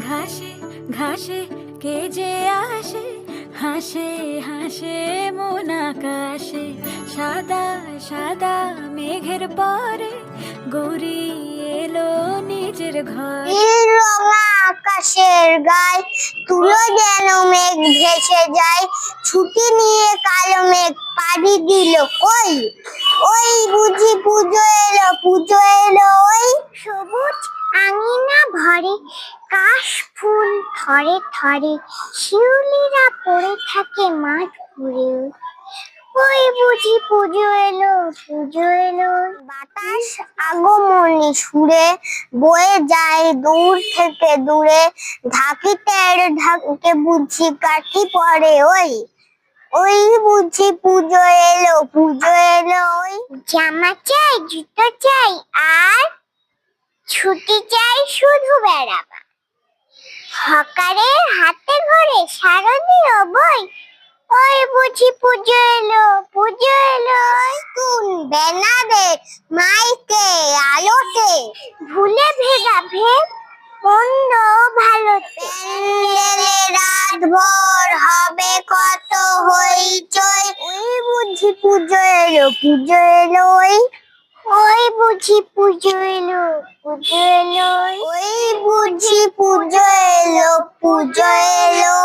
ঘাসে ঘাসে কে যে আসে? হাসে হাসে মন আকাশে। সাদা সাদা মেঘের পরে গৌরী এলো নিজের ঘর। আকাশের গায়ে তুলো যেন মেঘ ভেসে যায়। ছুটি নিয়ে কালো মেঘ পাড়ি দিল। কই? ওই বুঝি পুজো এলো পুজো এলো সবুজ আঙিনা ভরে, কাশ ফুল থরে থরে শিউলিরা পড়ে থাকে মাঠ ঘুরে। ওই বুঝি পুজো এলো পুজো এলো। বাতাস আগমনী সুরে বয়ে যায় দূর থেকে দূরে। ঢাকিতের ঢাকে বুঝি কাঠি পড়ে ওই। ওই বুঝি পুজো এলো পুজো এলো ওই। জামা চাই, জুতো চাই, আর ছুটি চাই শুধু বেড়াবা। হকারের হাতে ঘরে শারদীয় বই। ওই বুঝি পুজো এলো পুজো এলো তুন ব্যানারে মাইকে আলোতে ভুলে ভেগা ভেদ মন্দ ভালোতে রাত ভোর হবে কত হইচই। ওই বুঝি পুজো এলো পুজো এলো ওই ওই বুঝি পুজো এলো পুজো এলো। ওই বুঝি পুজো এলো পুজো এলো।